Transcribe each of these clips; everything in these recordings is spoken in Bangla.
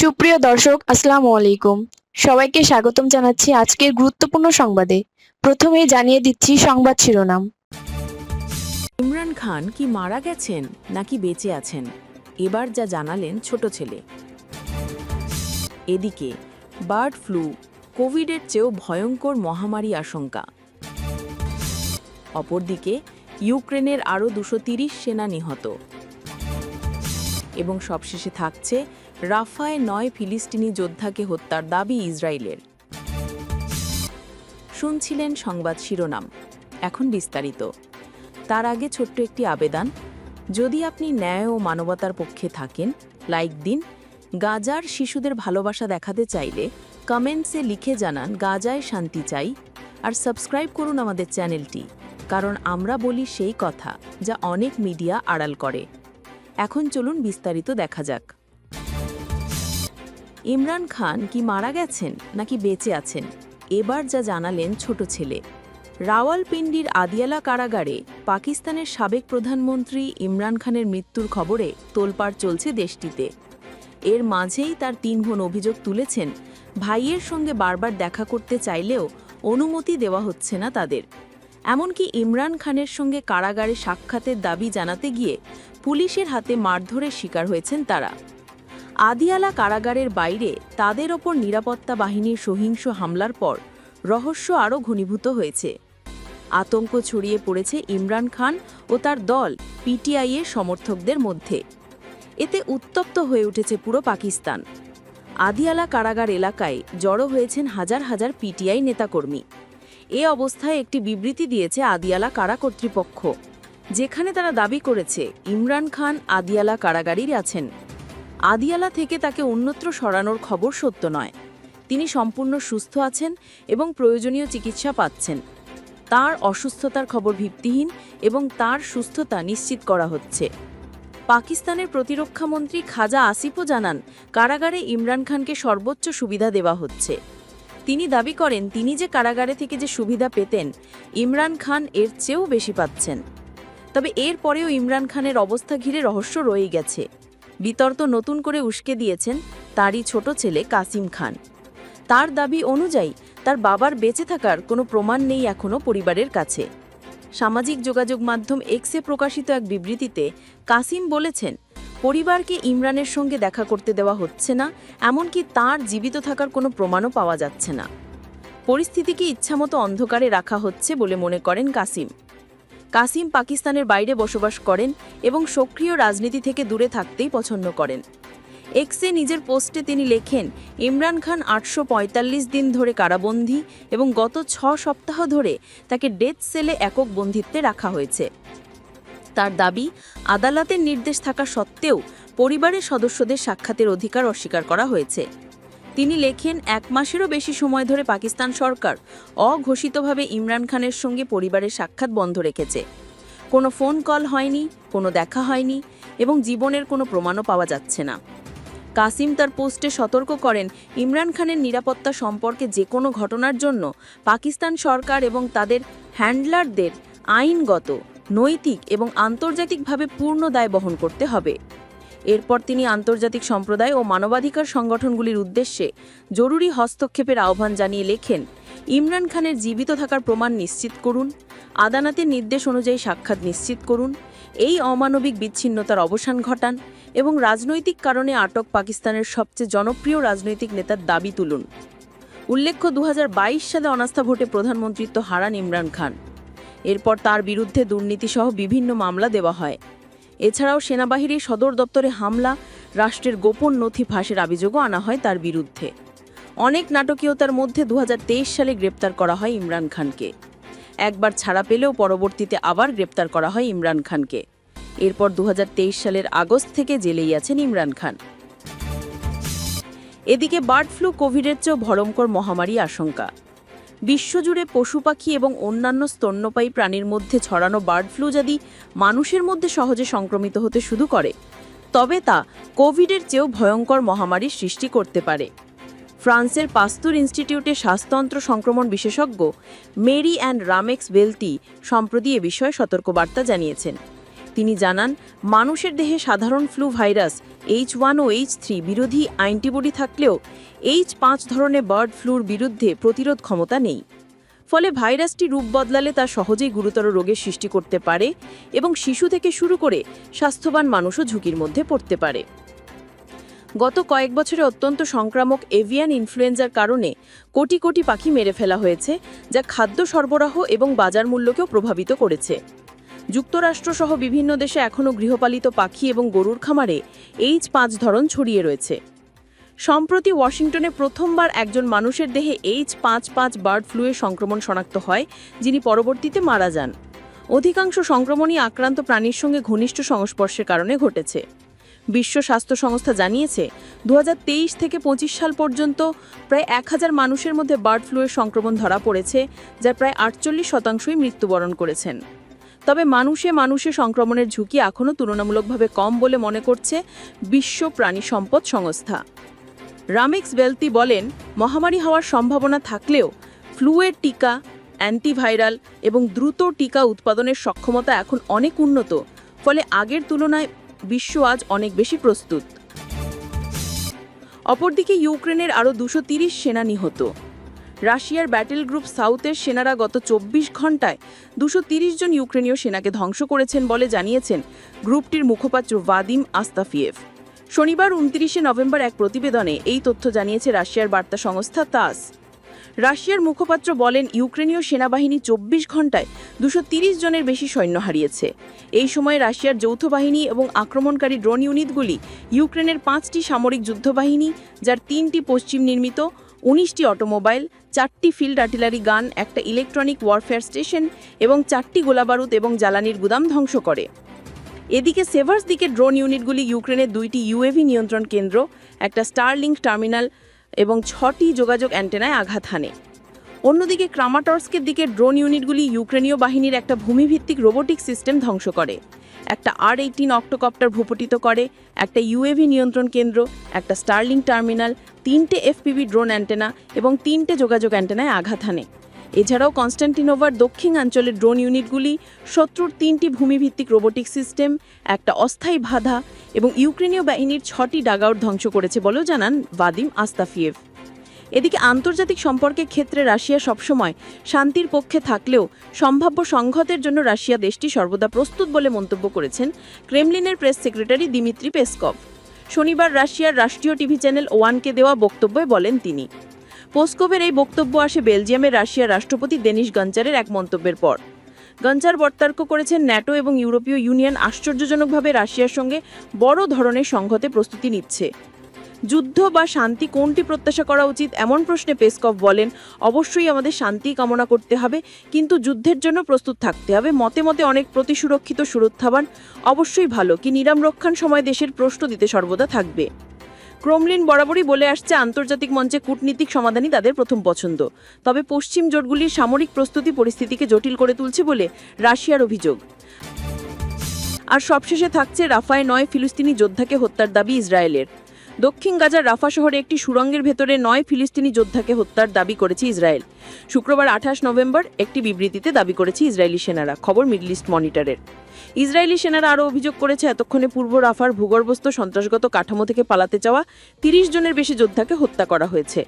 সুপ্রিয় দর্শক, আসসালামু আলাইকুম। সবাইকে স্বাগতম জানাচ্ছি আজকের গুরুত্বপূর্ণ সংবাদে। প্রথমেই জানিয়ে দিচ্ছি সংবাদ শিরোনাম। ইমরান খান কি মারা গেছেন নাকি বেঁচে আছেন? এবার যা জানালেন ছোট ছেলে। এদিকে, বার্ড ফ্লু, কোভিডের চেয়েও ভয়ঙ্কর মহামারী আশঙ্কা। অপরদিকে, ইউক্রেনের আরও দুশো সেনা নিহত। এবং সবশেষে থাকছে রাফায় নয় ফিলিস্তিনি যোদ্ধাকে হত্যার দাবি ইসরায়েলের। শুনছিলেন সংবাদ শিরোনাম। এখন বিস্তারিত। তার আগে ছোট্ট একটি আবেদন। যদি আপনি ন্যায় ও মানবতার পক্ষে থাকেন, লাইক দিন। গাজার শিশুদের ভালোবাসা দেখাতে চাইলে কমেন্টসে লিখে জানান, গাজায় শান্তি চাই। আর সাবস্ক্রাইব করুন আমাদের চ্যানেলটি, কারণ আমরা বলি সেই কথা যা অনেক মিডিয়া আড়াল করে। এখন চলুন বিস্তারিত দেখা যাক। ইমরান খান কি মারা গেছেন নাকি বেঁচে আছেন? এবার যা জানালেন ছোট ছেলে। রাওয়ালপিন্ডির আদিয়ালা কারাগারে পাকিস্তানের সাবেক প্রধানমন্ত্রী ইমরান খানের মৃত্যুর খবরে তোলপাড় চলছে দেশটিতে। এর মাঝেই তার তিন বোন অভিযোগ তুলেছেন, ভাইয়ের সঙ্গে বারবার দেখা করতে চাইলেও অনুমতি দেওয়া হচ্ছে না তাদের। এমনকি ইমরান খানের সঙ্গে কারাগারে সাক্ষাতের দাবি জানাতে গিয়ে পুলিশের হাতে মারধরের শিকার হয়েছেন তারা। আদিয়ালা কারাগারের বাইরে তাদের ওপর নিরাপত্তা বাহিনীর সহিংস হামলার পর রহস্য আরও ঘনীভূত হয়েছে। আতঙ্ক ছড়িয়ে পড়েছে ইমরান খান ও তার দল পিটিআই এর সমর্থকদের মধ্যে। এতে উত্তপ্ত হয়ে উঠেছে পুরো পাকিস্তান। আদিয়ালা কারাগার এলাকায় জড়ো হয়েছেন হাজার হাজার পিটিআই নেতাকর্মী। এ অবস্থায় একটি বিবৃতি দিয়েছে আদিয়ালা কারা কর্তৃপক্ষ। যেখানে তারা দাবি করেছে ইমরান খান আদিয়ালা কারাগারেই আছেন। আদিয়ালা থেকে তাকে অন্যত্র সরানোর খবর সত্য নয়। তিনি সম্পূর্ণ সুস্থ আছেন এবং প্রয়োজনীয় চিকিৎসা পাচ্ছেন। তার অসুস্থতার খবর ভিত্তিহীন এবং তার সুস্থতা নিশ্চিত করা হচ্ছে। পাকিস্তানের প্রতিরক্ষামন্ত্রী খাজা আসিফও জানান, কারাগারে ইমরান খানকে সর্বোচ্চ সুবিধা দেওয়া হচ্ছে। তিনি দাবি করেন, তিনি যে কারাগারে থেকে যে সুবিধা পেতেন, ইমরান খান এর চেয়েও বেশি পাচ্ছেন। তবে এর পরেও ইমরান খানের অবস্থা ঘিরে রহস্য রয়ে গেছে। বিতর্ক নতুন করে উস্কে দিয়েছেন তারই ছোট ছেলে কাসিম খান। তার দাবি অনুযায়ী তার বাবার বেঁচে থাকার কোনো প্রমাণ নেই এখনও পরিবারের কাছে। সামাজিক যোগাযোগ মাধ্যম এক্সে প্রকাশিত এক বিবৃতিতে কাসিম বলেছেন, পরিবারকে ইমরানের সঙ্গে দেখা করতে দেওয়া হচ্ছে না, এমনকি তার জীবিত থাকার কোনো প্রমাণও পাওয়া যাচ্ছে না। পরিস্থিতিকে ইচ্ছামতো অন্ধকারে রাখা হচ্ছে বলে মনে করেন কাসিম। কাসিম পাকিস্তানের বাইরে বসবাস করেন এবং সক্রিয় রাজনীতি থেকে দূরে থাকতেই পছন্দ করেন। এক্সে নিজের পোস্টে তিনি লেখেন, ইমরান খান আটশো পঁয়তাল্লিশ দিন ধরে কারাবন্দী এবং গত ছ সপ্তাহ ধরে তাকে ডেথ সেলে একক বন্ধিত্বে রাখা হয়েছে। তার দাবি, আদালতের নির্দেশ থাকা সত্ত্বেও পরিবারের সদস্যদের সাক্ষাতের অধিকার অস্বীকার করা হয়েছে। তিনি লেখেন, এক মাসেরও বেশি সময় ধরে পাকিস্তান সরকার অঘোষিতভাবে ইমরান খানের সঙ্গে পরিবারের সাক্ষাৎ বন্ধ রেখেছে। কোনো ফোন কল হয়নি, কোনো দেখা হয়নি এবং জীবনের কোনো প্রমাণও পাওয়া যাচ্ছে না। কাসিম তার পোস্টে সতর্ক করেন, ইমরান খানের নিরাপত্তা সম্পর্কে যে কোনো ঘটনার জন্য পাকিস্তান সরকার এবং তাদের হ্যান্ডলারদের আইনগত, নৈতিক এবং আন্তর্জাতিকভাবে পূর্ণ দায় বহন করতে হবে। এরপর তিনি আন্তর্জাতিক সম্প্রদায় ও মানবাধিকার সংগঠনগুলির উদ্দেশ্যে জরুরি হস্তক্ষেপের আহ্বান জানিয়ে লেখেন, ইমরান খানের জীবিত থাকার প্রমাণ নিশ্চিত করুন, আদালতের নির্দেশ অনুযায়ী সাক্ষাৎ নিশ্চিত করুন, এই অমানবিক বিচ্ছিন্নতার অবসান ঘটান এবং রাজনৈতিক কারণে আটক পাকিস্তানের সবচেয়ে জনপ্রিয় রাজনৈতিক নেতার দাবি তুলুন। উল্লেখ্য দু হাজার বাইশ সালে অনাস্থা ভোটে প্রধানমন্ত্রিত্ব হারান ইমরান খান। এরপর তার বিরুদ্ধে দুর্নীতিসহ বিভিন্ন মামলা দেওয়া হয়। এছাড়াও সেনাবাহিনীর সদর দপ্তরে হামলা, রাষ্ট্রের গোপন নথি ফাঁসের অভিযোগও আনা হয় তার বিরুদ্ধে। অনেক নাটকীয়তার মধ্যে দু হাজার তেইশ সালে গ্রেপ্তার করা হয় ইমরান খানকে। একবার ছাড়া পেলেও পরবর্তীতে আবার গ্রেপ্তার করা হয় ইমরান খানকে। এরপর দু হাজার তেইশ সালের আগস্ট থেকে জেলেই আছেন ইমরান খান। এদিকে বার্ড ফ্লু, কোভিডের চেয়েও ভয়ঙ্কর মহামারী আশঙ্কা। বিশ্বজুড়ে পশু পাখি এবং অন্যান্য স্তন্যপায়ী প্রাণীর মধ্যে ছড়ানো বার্ড ফ্লু যদি মানুষের মধ্যে সহজে সংক্রমিত হতে শুরু করে, তবে তা কোভিডের চেয়েও ভয়ঙ্কর মহামারীর সৃষ্টি করতে পারে। ফ্রান্সের পাস্তুর ইনস্টিটিউটে শ্বাসতন্ত্র সংক্রমণ বিশেষজ্ঞ মেরি অ্যান্ড রামেক্স বেলতি সম্প্রতি এ বিষয়ে সতর্কবার্তা জানিয়েছেন। তিনি জানান, মানুষের দেহে সাধারণ ফ্লু ভাইরাস এইচ ওয়ান ও এইচ থ্রি বিরোধী অ্যান্টিবডি থাকলেও এইচ পাঁচ ধরনের বার্ড ফ্লুর বিরুদ্ধে প্রতিরোধ ক্ষমতা নেই। ফলে ভাইরাসটি রূপ বদলালে তা সহজেই গুরুতর রোগের সৃষ্টি করতে পারে এবং শিশু থেকে শুরু করে স্বাস্থ্যবান মানুষও ঝুঁকির মধ্যে পড়তে পারে। গত কয়েক বছরে অত্যন্ত সংক্রামক এভিয়ান ইনফ্লুয়েঞ্জার কারণে কোটি কোটি পাখি মেরে ফেলা হয়েছে, যা খাদ্য সরবরাহ এবং বাজার মূল্যকেও প্রভাবিত করেছে। যুক্তরাষ্ট্রসহ বিভিন্ন দেশে এখনও গৃহপালিত পাখি এবং গরুর খামারে এইচ পাঁচ ধরন ছড়িয়ে রয়েছে। সম্প্রতি ওয়াশিংটনে প্রথমবার একজন মানুষের দেহে এইচ পাঁচ পাঁচ বার্ড ফ্লুয়ের সংক্রমণ শনাক্ত হয়, যিনি পরবর্তীতে মারা যান। অধিকাংশ সংক্রমণই আক্রান্ত প্রাণীর সঙ্গে ঘনিষ্ঠ সংস্পর্শের কারণে ঘটেছে। বিশ্ব স্বাস্থ্য সংস্থা জানিয়েছে দু হাজার তেইশ থেকে পঁচিশ সাল পর্যন্ত প্রায় এক হাজার মানুষের মধ্যে বার্ড ফ্লুয়ের সংক্রমণ ধরা পড়েছে, যার প্রায় আটচল্লিশ শতাংশই মৃত্যুবরণ করেছেন। তবে মানুষে মানুষে সংক্রমণের ঝুঁকি এখনও তুলনামূলকভাবে কম বলে মনে করছে বিশ্ব প্রাণী সম্পদ সংস্থা। রামেক্স বেলতি বলেন, মহামারী হওয়ার সম্ভাবনা থাকলেও ফ্লুয়ের টিকা, অ্যান্টিভাইরাল এবং দ্রুত টিকা উৎপাদনের সক্ষমতা এখন অনেক উন্নত, ফলে আগের তুলনায় বিশ্ব আজ অনেক বেশি প্রস্তুত। অপরদিকে ইউক্রেনের আরও দুশো সেনা নিহত। রাশিয়ার ব্যাটেল গ্রুপ সাউথের সেনারা গত চব্বিশ ঘন্টায় দুশো জন ইউক্রেনীয় সেনাকে ধ্বংস করেছেন বলে জানিয়েছেন গ্রুপটির মুখপাত্র ভাদিম আস্তাফিয়েভ। শনিবার উনত্রিশে নভেম্বর এক প্রতিবেদনে এই তথ্য জানিয়েছে রাশিয়ার বার্তা সংস্থা তাস। রাশিয়ার মুখপাত্র বলেন, ইউক্রেনীয় সেনাবাহিনী চব্বিশ ঘন্টায় দুশো জনের বেশি সৈন্য হারিয়েছে। এই সময়ে রাশিয়ার যৌথ বাহিনী এবং আক্রমণকারী ড্রোন ইউনিটগুলি ইউক্রেনের পাঁচটি সামরিক যুদ্ধবাহিনী, যার তিনটি পশ্চিম নির্মিত উনিশটি অটোমোবাইল, চারটি ফিল্ড আর্টিলারি গান, একটা ইলেকট্রনিক ওয়ারফেয়ার স্টেশন এবং চারটি গোলাবারুদ এবং জ্বালানির গুদাম ধ্বংস করে। এদিকে সেভার্স দিকে ড্রোন ইউনিটগুলি ইউক্রেনের দুইটি ইউএভি নিয়ন্ত্রণ কেন্দ্র, একটা স্টারলিংক টার্মিনাল এবং ছটি যোগাযোগ অ্যান্টেনায় আঘাত হানে। অন্যদিকে ক্রামাটর্স্কের দিকে ড্রোন ইউনিটগুলি ইউক্রেনীয় বাহিনীর একটা ভূমিভিত্তিক রোবোটিক সিস্টেম ধ্বংস করে। একটা আর এইটিন অক্টোকপ্টার ভূপতিত করে, একটা ইউএভি নিয়ন্ত্রণ কেন্দ্র, একটা স্টারলিং টার্মিনাল তিনটে এফপিভি ড্রোন অ্যান্টেনা এবং তিনটে যোগাযোগ অ্যান্টেনায় আঘাত হানে। এছাড়াও কনস্ট্যান্টিনোভার দক্ষিণ অঞ্চলের ড্রোন ইউনিটগুলি শত্রুর তিনটি ভূমিভিত্তিক রোবোটিক সিস্টেম, একটা অস্থায়ী বাধা এবং ইউক্রেনীয় বাহিনীর ছটি ডাগাউট ধ্বংস করেছে বলেও জানান ভাদিম আস্তাফিয়েভ। এদিকে আন্তর্জাতিক সম্পর্কের ক্ষেত্রে রাশিয়া সবসময় শান্তির পক্ষে থাকলেও সম্ভাব্য সংঘাতের জন্য রাশিয়া দেশটি সর্বদা প্রস্তুত বলে মন্তব্য করেছেন ক্রেমলিনের প্রেস সেক্রেটারি দিমিত্রি পেসকভ। শনিবার রাশিয়ার রাষ্ট্রীয় টিভি চ্যানেল ওয়ানকে দেওয়া বক্তব্যে বলেন তিনি। পোস্কোভের এই বক্তব্য আসে বেলজিয়ামের রাশিয়ার রাষ্ট্রপতি দেনিস গঞ্চারের এক মন্তব্যের পর। গঞ্চার বর্তার্ক করেছেন ন্যাটো এবং ইউরোপীয় ইউনিয়ন আশ্চর্যজনকভাবে রাশিয়ার সঙ্গে বড় ধরনের সংঘতে প্রস্তুতি নিচ্ছে। যুদ্ধ বা শান্তি কোনটি প্রত্যাশা করা উচিত? এমন প্রশ্নে পেসকভ বলেন, অবশ্যই আমাদের শান্তি কামনা করতে হবে, কিন্তু যুদ্ধের জন্য প্রস্তুত থাকতে হবে। মতে মতে অনেক প্রতিসুরক্ষিত সুরক্ষাবান, অবশ্যই ভালো, কি নিরাম রক্ষার সময় দেশের প্রশ্ন দিতে সর্বদা থাকবে। ক্রমলিন বরাবরই বলে আসছে, আন্তর্জাতিক মঞ্চে কূটনীতিক সমাধানই তাদের প্রথম পছন্দ। তবে পশ্চিম জোটগুলির সামরিক প্রস্তুতি পরিস্থিতিকে জটিল করে তুলছে বলে রাশিয়ার অভিযোগ। আর সবশেষে থাকছে রাফায় নয় ফিলিস্তিনি যোদ্ধাকে হত্যার দাবি ইসরায়েলের। দক্ষিণ গাজার রাফা শহরে একটি সুরঙ্গের ভেতরে নয় ফিলিস্তিনি যোদ্ধাকে হত্যার দাবি করেছে ইসরায়েল। শুক্রবার আঠাশ নভেম্বর একটি বিবৃতিতে দাবি করেছে ইসরায়েলি সেনারা। খবর মিডল ইস্ট মনিটরের। ইসরায়েলি সেনারা আরও অভিযোগ করেছে, এতক্ষণে পূর্ব রাফার ভূগর্ভস্থ সন্ত্রাসগত কাঠামো থেকে পালাতে চাওয়া তিরিশ জনের বেশি যোদ্ধাকে হত্যা করা হয়েছে।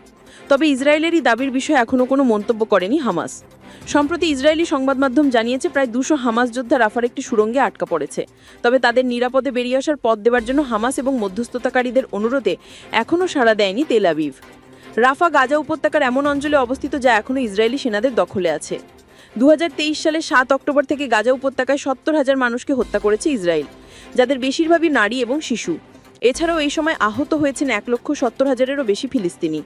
তবে ইসরায়েলেরই দাবির বিষয়ে এখনও কোনো মন্তব্য করেনি হামাস। সম্প্রতি ইসরায়েলি সংবাদ মাধ্যম জানিয়েছে, প্রায় দুশো হামাস যোদ্ধা রাফার একটি সুড়ঙ্গে আটকা পড়েছে। তবে তাদের নিরাপদে বেরিয়ে আসার পথ দেওয়ার জন্য হামাস এবং মধ্যস্থতাকারীদের অনুরোধে এখনও সাড়া দেয়নি তেল আবিব। রাফা গাজা উপত্যকার এমন অঞ্চলে অবস্থিত যা এখনও ইসরায়েলি সেনাদের দখলে আছে। দু হাজার তেইশ সালে সাত অক্টোবর থেকে গাজা উপত্যকায় সত্তর হাজার মানুষকে হত্যা করেছে ইসরায়েল, যাদের বেশিরভাগই নারী এবং শিশু। এছাড়াও এই সময় আহত হয়েছেন এক লক্ষ সত্তর হাজারেরও বেশি ফিলিস্তিনি।